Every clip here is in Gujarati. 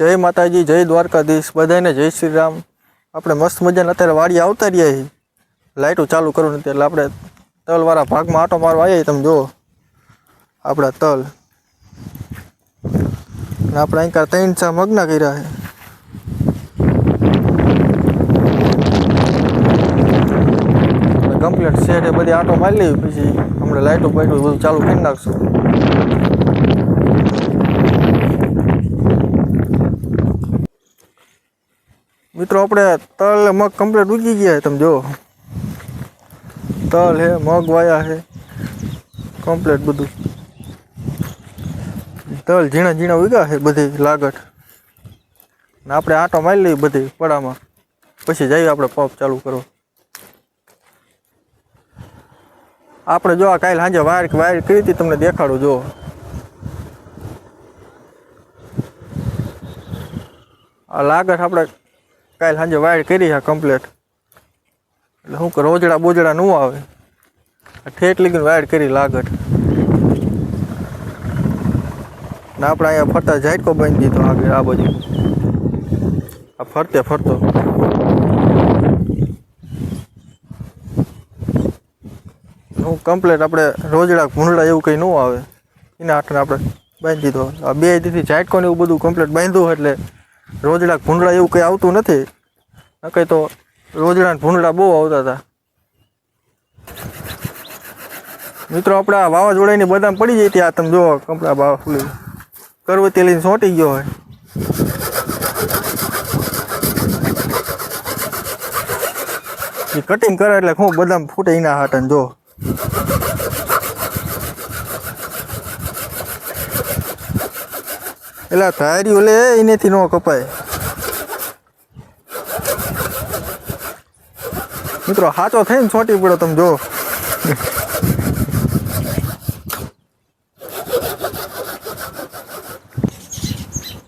જય માતાજી, જય દ્વારકાધીશ બધાને જય શ્રી રામ આપણે મસ્ત મજાને અત્યારે વાડી આવતા રહ્યા લાઇટો ચાલુ કરવું નથી એટલે આપણે તલવાળા ભાગમાં આટો મારવા આવ્યા તમે જુઓ. આપણા તલ. અને આપણે અહીં ત્રણ ચા મગ્ન કર્યા છે. કમ્પ્લીટ સેટ એ બધી આટો મારી લેવી, પછી હમણાં લાઇટો બાઇટો બધું ચાલુ કરી નાખશું. મિત્રો, આપણે તલ મગ કમ્પ્લીટ ઉગી ગયા છે, તમે જો તલ હે, મગ વાયા છે કમ્પ્લીટ બધું. તલ ઝીણા ઝીણા ઉગ્યા છે બધી લાગટ ને આપણે આંટો મારી લઈએ બધી પડામાં. પછી જઈએ આપણે પંપ ચાલુ કરો આપણે જો આ કાલે સાંજે વાયર વાયર કરી હતી, તમને દેખાડું જો આ લાગટ આપણે કાલે સાંજે વાયર કરી છે કમ્પ્લેટ એટલે શું કે રોજડા બોજડા ન આવે. ઠેઠ લીધી વાયર કરી લાગટ ને આપણે અહીંયા ફરતા ઝાટકો બાંધી દીધો આગળ આ બાજુ. આ ફરતે ફરતો. હું કમ્પ્લેટ આપણે રોજડા ભૂંડડા એવું કંઈ ન આવે. એના હાથને આપણે બાંધી દીધો. આ બે દીથી ઝાટકો ને એવું બધું કમ્પ્લેટ બાંધ્યું એટલે રોજડા ભૂંડડા એવું કંઈ આવતું નથી. કંઈ તો રોજડા ભૂંડળા બહુ આવતા હતા. મિત્રો, આપણા વાવાઝોડાની બદામ પડી જાય ત્યાં તમે જો કપડા બા ફૂલી. કરવતી લઈને સોંટી ગયો હોય. એ કટિંગ કરે એટલે હું બદામ ફૂટે એના હાટન જો. એટલે ધાર્યું લે, એનેથી ન કપાય. મિત્રો સાચો થઈને છોટી પડ્યો તમે જો.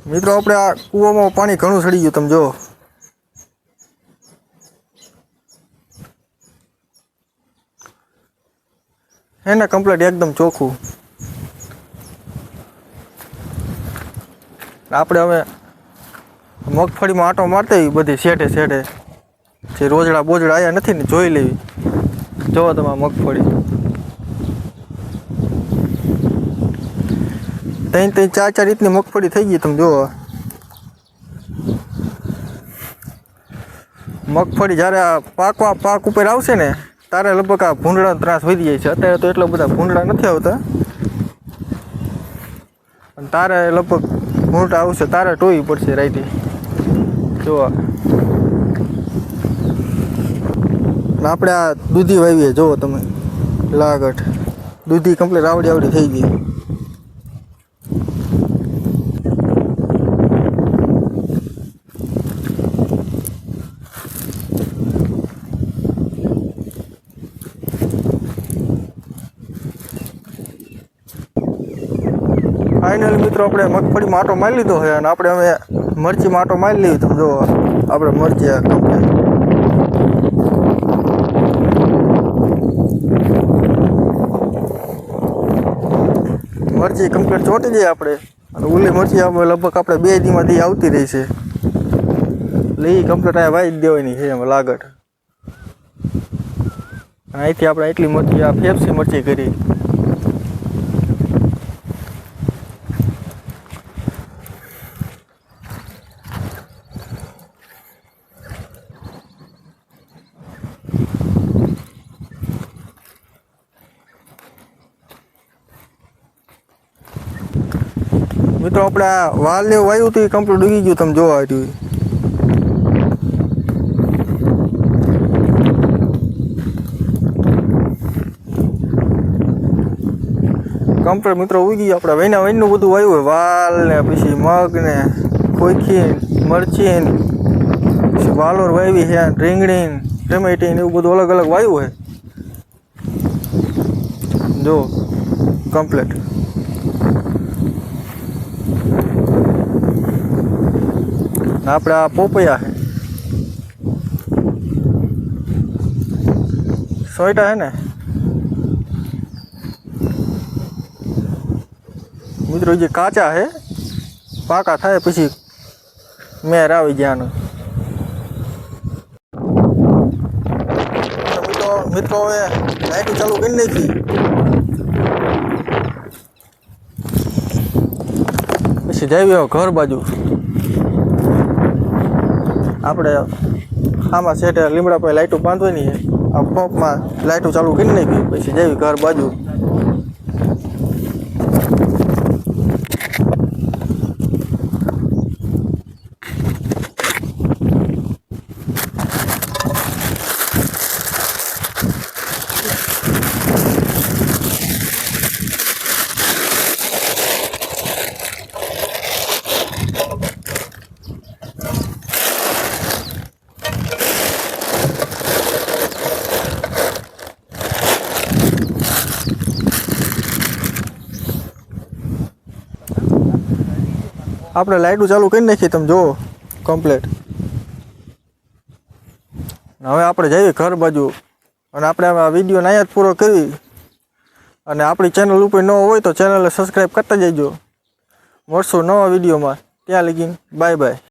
મિત્રો, આપણે આ કૂવામાં પાણી ઘણું સડી ગયું તમે જો. એને કમ્પ્લીટ એકદમ ચોખ્ખું. આપણે હવે મગફળીમાં આંટો મારતા હોય બધી શેઠે શેઠે. જે રોજડા બોજડા આવ્યા નથી ને જોઈ લેવી. જોવો તમારે મગફળી. ત્રણ ત્રણ ચાર ચાર રીતની મગફળી થઈ ગઈ તમે જુઓ મગફળી જ્યારે આ પાકવા પાક ઉપર આવશે ને તારે લગભગ આ ભૂંડળાનો ત્રાસ વધી જાય છે. અત્યારે તો એટલા બધા ભૂંડળા નથી આવતા. અને તારે લગભગ ભૂંડળા આવશે તારે ટોવી પડશે રાઈતે જોવા આપણે આ દૂધી વાવીએ, જુઓ તમે. લાગટ દૂધી કમ્પ્લીટ આવડી આવડી થઈ ગઈ. ફાઇનલ મિત્રો, આપણે મગફળીમાં આટો મારી લીધો છે અને આપણે હવે મરચીમાં આટો મારી લીધી તમે જુઓ આપણે મરચી કમ્પ્લીટ મરચી કમ્પ્લીટ ચોંટી જાય આપણે. અને ઓલી મરચી આપણે લગભગ આપણે બે દીમાં આવતી રહી છે. એટલે એ કમ્પ્લીટ અહીંયા વાઈ જ દેવાની છે એમાં લાગટ અને અહીંથી આપણે એટલી મરચી, આ ફેફસી મરચી કરી. મિત્રો આપણે વાલ ને વાયુ હતું, એ કમ્પ્લીટ ઉગી ગયું, તમે જોવા આવ્યું કમ્પ્લીટ મિત્રો ઉગી ગયું, આપણે વૈના વૈનનું બધું વાવ્યું હોય, વાલ ને પછી મગ ને ખોખી મરચી પછી વાલોર વાવી છે, રીંગણી ટમેટી ને એવું બધું અલગ અલગ વાવ્યું હોય. જો કમ્પ્લીટ આપણે આ પોપૈયા છે સોયટા હે ને? મિત્રો, જે કાચા છે પાકા થાય પછી મેર આવી જ્યાંનો. મિત્રો મિત્રો, હવે લાઈટ ચાલુ કરી નાખી. પછી જઈએ હવે ઘર બાજુ. આપણે આમાં સેટે લીમડા પર લાઇટો બાંધવાની છે. આ પંપમાં લાઇટો ચાલુ કરી નાખી, પછી જેવી ઘર બાજુ આપણે લાઇટું ચાલુ કરી નાખીએ તમે જુઓ કમ્પ્લેટ હવે આપણે જઈએ ઘર બાજુ. અને આપણે આ વીડિયો અહીંયા જ પૂરો કરી. અને આપણી ચેનલ ઉપર ન હોય તો ચેનલને સબસ્ક્રાઈબ કરતા જજો. મળશું નવા વિડીયોમાં ત્યાં લગીને બાય બાય